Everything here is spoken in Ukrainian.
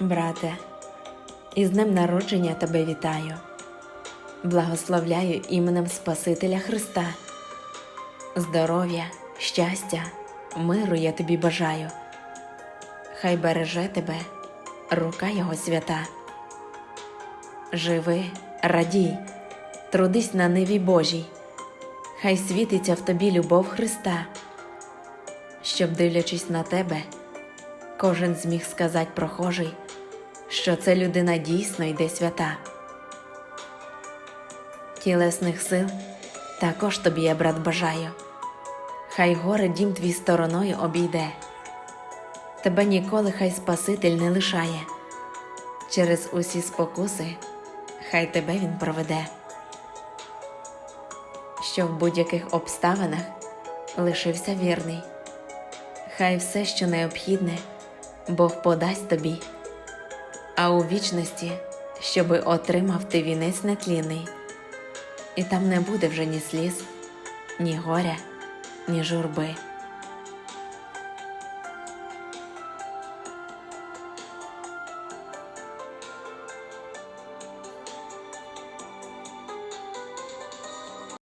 Брате, із днем народження тебе вітаю, благословляю іменем Спасителя Христа. Здоров'я, щастя, миру я тобі бажаю. Хай береже тебе рука Його свята. Живи, радій, трудись на ниві Божій, хай світиться в тобі любов Христа, щоб, дивлячись на тебе, кожен зміг сказати прохожий, що це людина дійсно йде свята. Тілесних сил також тобі я, брат, бажаю. Хай горе дім твій стороною обійде. Тебе ніколи хай Спаситель не лишає. Через усі спокуси хай тебе він проведе. Що в будь-яких обставинах лишився вірний. Хай все, що необхідне, Бог подасть тобі, а у вічності, щоби отримав ти вінець нетлінний, і там не буде вже ні сліз, ні горя, ні журби.